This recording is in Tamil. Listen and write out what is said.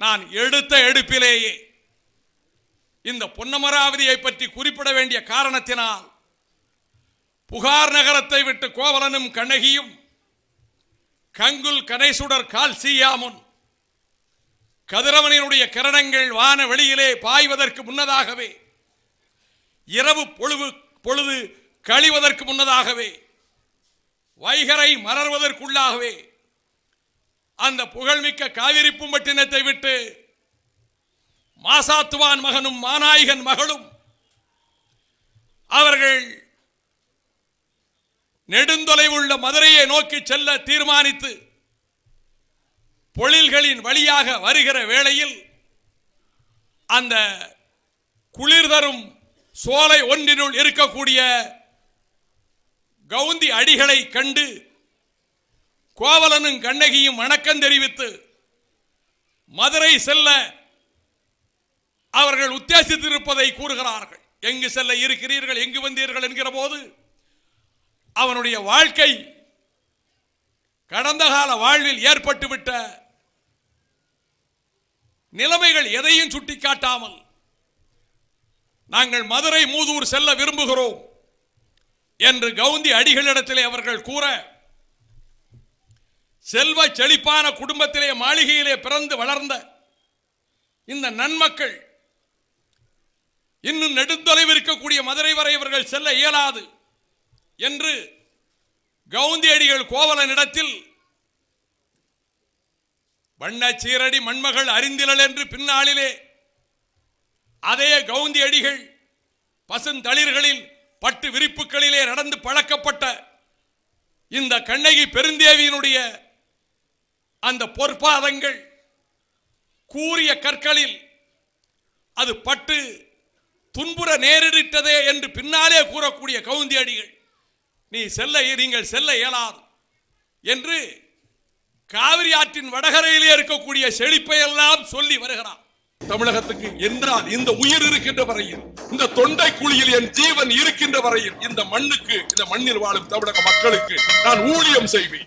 நான் எடுத்த எடுப்பிலேயே இந்த பொன்னமராவதியை பற்றி குறிப்பிட வேண்டிய காரணத்தினால் புகார் நகரத்தை விட்டு கோவலனும் கண்ணகியும் கங்குல் கணேசுடர் கால் சீயாமுன் கதிரவனினுடைய கிரணங்கள் வான வெளியிலே பாய்வதற்கு முன்னதாகவே இரவு பொழுது பொழுது கழிவதற்கு முன்னதாகவே வைகரை மலர்வதற்குள்ளாகவே அந்த புகழ்மிக்க காவிரி பூம்பட்டினத்தை விட்டு மாசாத்துவான் மகனும் மாநாயகன் மகளும் அவர்கள் நெடுந்தொலைவுள்ள மதுரையை நோக்கி செல்ல தீர்மானித்து பொழில்களின் வழியாக வருகிற வேளையில் அந்த குளிர் தரும் சோலை ஒன்றினுள் இருக்கக்கூடிய கவுந்தி அடிகளை கண்டு கோவலனும் கண்ணகியும் வணக்கம் தெரிவித்து மதுரை செல்ல அவர்கள் உத்தேசித்திருப்பதை கூறுகிறார்கள். எங்கு செல்ல இருக்கிறீர்கள் எங்கு வந்தீர்கள் என்கிற போது அவனுடைய வாழ்க்கை கடந்த கால வாழ்வில் ஏற்பட்டுவிட்ட நிலைமைகள் எதையும் சுட்டிக்காட்டாமல் நாங்கள் மதுரை மூதூர் செல்ல விரும்புகிறோம் என்று கவுந்தி அடிகளிடத்திலே அவர்கள் கூற செல்வ செழிப்பான குடும்பத்திலே மாளிகையிலே பிறந்து வளர்ந்த இந்த நன்மக்கள் இன்னும் நெடுந்தொலைவு இருக்கக்கூடிய மதுரை வரை இவர்கள் செல்ல இயலாது என்று கவுந்தி அடிகள் கோவலனிடத்தில் வண்ண சீரடி மண்மகள் அறிந்திலல் என்று பின்னாளிலே அதே கவுந்தி அடிகள் பசுந்தளிர்களில் பட்டு விரிப்புகளிலே நடந்து பழக்கப்பட்ட இந்த கண்ணகி பெருந்தேவியினுடைய அந்த பொற்பாதங்கள் கூறிய கற்களில் அது பட்டு துன்புற நேரிட்டதே என்று பின்னாலே கூறக்கூடிய கவுந்தி அடிகள் நீ செல்ல நீங்கள் செல்ல இயலாது என்று காவிரி ஆற்றின் வடகரையிலே இருக்கக்கூடிய செழிப்பை எல்லாம் சொல்லி வருகிறார். தமிழகத்துக்கு என்றால் இந்த உயிர் இருக்கின்ற வரையில் இந்த தொண்டை குழியில் என் ஜீவன் இருக்கின்ற வரையில் இந்த மண்ணுக்கு இந்த மண்ணில் வாழும் தமிழக மக்களுக்கு நான் ஊழியம் செய்வேன்.